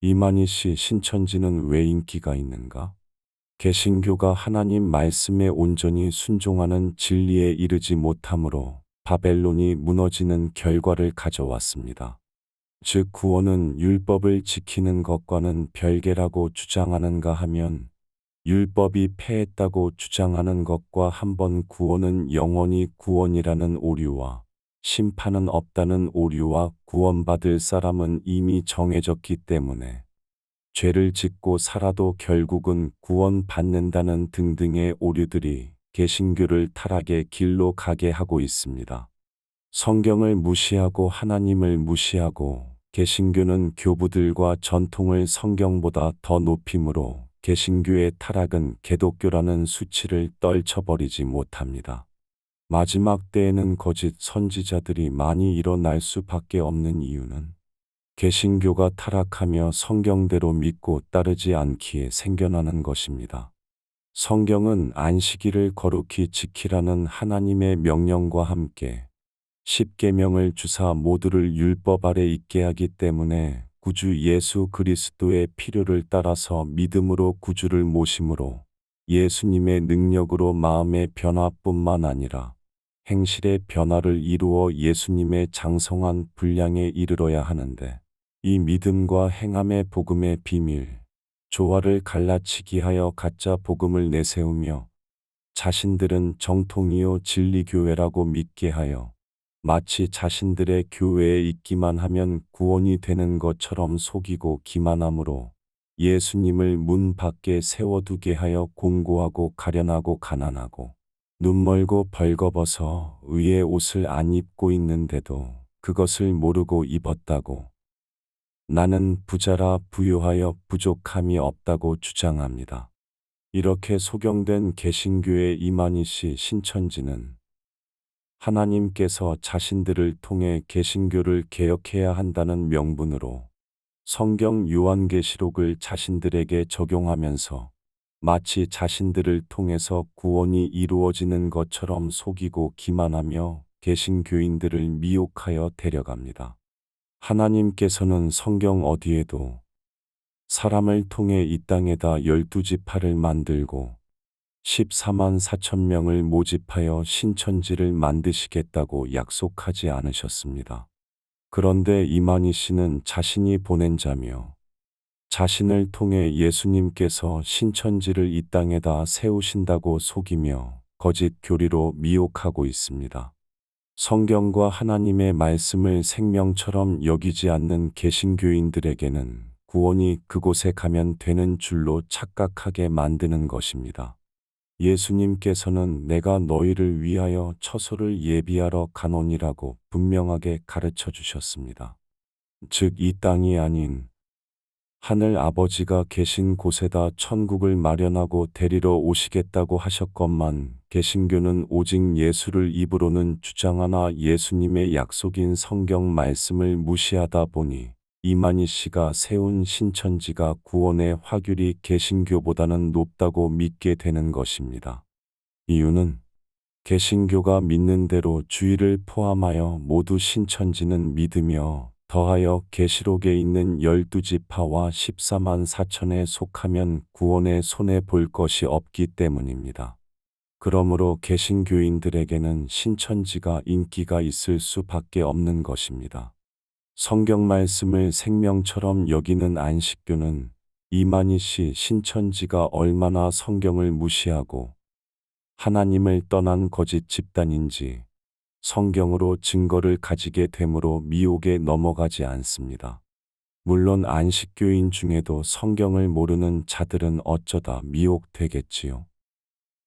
이만희 씨 신천지는 왜 인기가 있는가? 개신교가 하나님 말씀에 온전히 순종하는 진리에 이르지 못함으로 바벨론이 무너지는 결과를 가져왔습니다. 즉 구원은 율법을 지키는 것과는 별개라고 주장하는가 하면 율법이 패했다고 주장하는 것과 한번 구원은 영원히 구원이라는 오류와 심판은 없다는 오류와 구원받을 사람은 이미 정해졌기 때문에 죄를 짓고 살아도 결국은 구원받는다는 등등의 오류들이 개신교를 타락의 길로 가게 하고 있습니다. 성경을 무시하고 하나님을 무시하고 개신교는 교부들과 전통을 성경보다 더 높임으로 개신교의 타락은 개독교라는 수치를 떨쳐버리지 못합니다. 마지막 때에는 거짓 선지자들이 많이 일어날 수밖에 없는 이유는 개신교가 타락하며 성경대로 믿고 따르지 않기에 생겨나는 것입니다. 성경은 안식일을 거룩히 지키라는 하나님의 명령과 함께 십계명을 주사 모두를 율법 아래 있게 하기 때문에 구주 예수 그리스도의 필요를 따라서 믿음으로 구주를 모심으로 예수님의 능력으로 마음의 변화뿐만 아니라 행실의 변화를 이루어 예수님의 장성한 분량에 이르러야 하는데 이 믿음과 행함의 복음의 비밀, 조화를 갈라치기 하여 가짜 복음을 내세우며 자신들은 정통이요 진리교회라고 믿게 하여 마치 자신들의 교회에 있기만 하면 구원이 되는 것처럼 속이고 기만함으로 예수님을 문 밖에 세워두게 하여 공고하고 가련하고 가난하고 눈 멀고 벌거벗어 의의 옷을 안 입고 있는데도 그것을 모르고 입었다고 나는 부자라 부유하여 부족함이 없다고 주장합니다. 이렇게 소경된 개신교의 이만희 씨 신천지는 하나님께서 자신들을 통해 개신교를 개혁해야 한다는 명분으로 성경 요한계시록을 자신들에게 적용하면서 마치 자신들을 통해서 구원이 이루어지는 것처럼 속이고 기만하며 개신교인들을 미혹하여 데려갑니다. 하나님께서는 성경 어디에도 사람을 통해 이 땅에다 열두 지파를 만들고 14만 4천 명을 모집하여 신천지를 만드시겠다고 약속하지 않으셨습니다. 그런데 이만희 씨는 자신이 보낸 자며 자신을 통해 예수님께서 신천지를 이 땅에다 세우신다고 속이며 거짓 교리로 미혹하고 있습니다. 성경과 하나님의 말씀을 생명처럼 여기지 않는 개신교인들에게는 구원이 그곳에 가면 되는 줄로 착각하게 만드는 것입니다. 예수님께서는 내가 너희를 위하여 처소를 예비하러 가노니라고 분명하게 가르쳐 주셨습니다. 즉 이 땅이 아닌 하늘 아버지가 계신 곳에다 천국을 마련하고 데리러 오시겠다고 하셨건만 개신교는 오직 예수를 입으로는 주장하나 예수님의 약속인 성경 말씀을 무시하다 보니 이만희 씨가 세운 신천지가 구원의 화균이 개신교보다는 높다고 믿게 되는 것입니다. 이유는 개신교가 믿는 대로 주의를 포함하여 모두 신천지는 믿으며 더하여 계시록에 있는 열두 지파와 14만 4천에 속하면 구원의 손에 볼 것이 없기 때문입니다. 그러므로 개신교인들에게는 신천지가 인기가 있을 수밖에 없는 것입니다. 성경 말씀을 생명처럼 여기는 안식교는 이만희 씨 신천지가 얼마나 성경을 무시하고 하나님을 떠난 거짓 집단인지 성경으로 증거를 가지게 되므로 미혹에 넘어가지 않습니다. 물론 안식교인 중에도 성경을 모르는 자들은 어쩌다 미혹되겠지요.